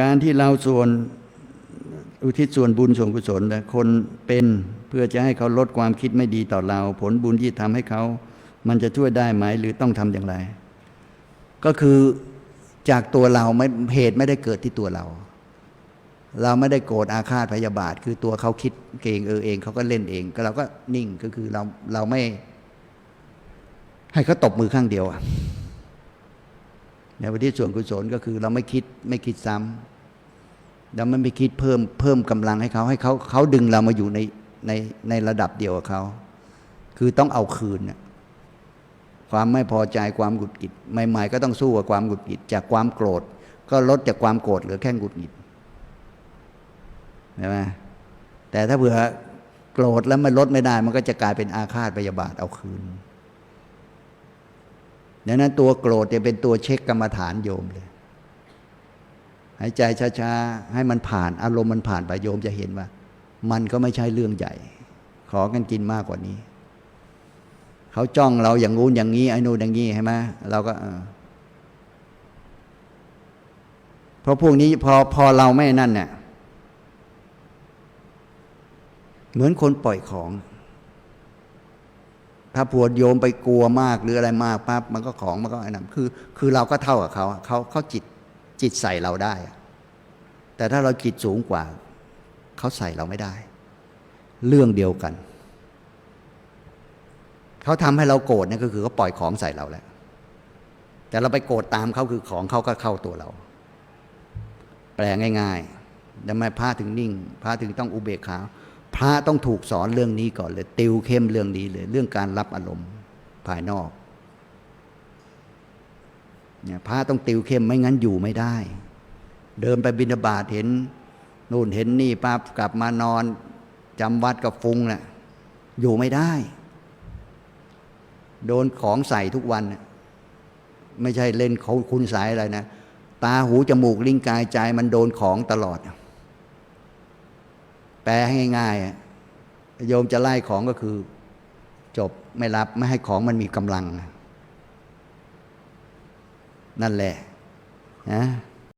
การที่เราส่วนอุทิศส่วนบุญส่วนกุศลนะคนเป็นเพื่อจะให้เขาลดความคิดไม่ดีต่อเรา ผลบุญที่ทำให้เขา มันจะช่วยได้ไหมหรือต้องทำอย่างไร ก็คือจากตัวเราไม่เหตุไม่ได้เกิดที่ตัวเรา เราไม่ได้โกรธอาฆาตพยาบาท คือตัวเขาคิดเองเออเองเขาก็เล่นเองก็เราก็นิ่งก็คือเราเราไม่ ให้เขาตบมือข้างเดียวอะ ในวันที่ส่วนกุศลก็คือเราไม่คิดไม่คิดซ้ำเราไม่ไปคิดเพิ่มเพิ่มกำลังให้เขาให้เขาเขาดึงเรามาอยู่ในในในระดับเดียวกับเขาคือต้องเอาคืนความไม่พอใจความหงุดหงิดใหม่ ๆ ก็ต้องสู้กับความหงุดหงิดจากความโกรธ ก็ลดจากความโกรธเหลือแค่หงุดหงิดใช่ไหมแต่ถ้าเผื่อโกรธแล้วมันลดไม่ได้ มันก็จะกลายเป็นอาฆาตพยาบาทเอาคืน ดังนั้นตัวโกรธจะเป็นตัวเช็คกรรมฐานโยมเลย หายใจช้าๆ ให้มันผ่านอารมณ์มันผ่านไปโยมจะเห็นว่า มันก็ไม่ใช่เรื่องใหญ่ ขอกันกินมากกว่านี้ เขาจ้องเราอย่างงู้นอย่างนี้ไอ้นู่นอย่างนี้ใช่ไหมเราก็เออเพราะพวกนี้พอพอเราไม่นั่นเนี่ยเหมือนคนปล่อยของ ถ้าปวดโยมไปกลัวมากหรืออะไรมากปั๊บมันก็ของมันก็ไอ้นั่นคือ คือเราก็เท่ากับเขาเขาเขาจิตจิตใส่เราได้ แต่ถ้าเราจิตสูงกว่า เขาใส่เราไม่ได้ เรื่องเดียวกัน เขาทำให้เราโกรธนี่ก็คือเขาปล่อยของใส่เราแล้ว แต่เราไปโกรธตามเขาคือของเขาก็เข้าตัวเรา แปลง่ายๆทำไมพระถึงนิ่งพระถึงต้องอุเบกขา พระต้องถูกสอนเรื่องนี้ก่อนเลย ติวเข้มเรื่องนี้เลย เรื่องการรับอารมณ์ภายนอกเนี่ยพระต้องติวเข้มไม่งั้นอยู่ไม่ได้ เดินไปบิณฑบาตเห็นนู่นเห็นนี่ปั๊บกลับมานอนจำวัดกับฟุงน่ะอยู่ไม่ได้ โดนของใส่ทุกวันนะไม่ใช่เล่นเขาคุณสายอะไรนะ ตาหูจมูกลิ้นกายใจมันโดนของตลอด แปลให้ง่ายๆอะโยมจะไล่ของก็คือ จบไม่รับไม่ให้ของมันมีกำลัง นั่นแหละนะ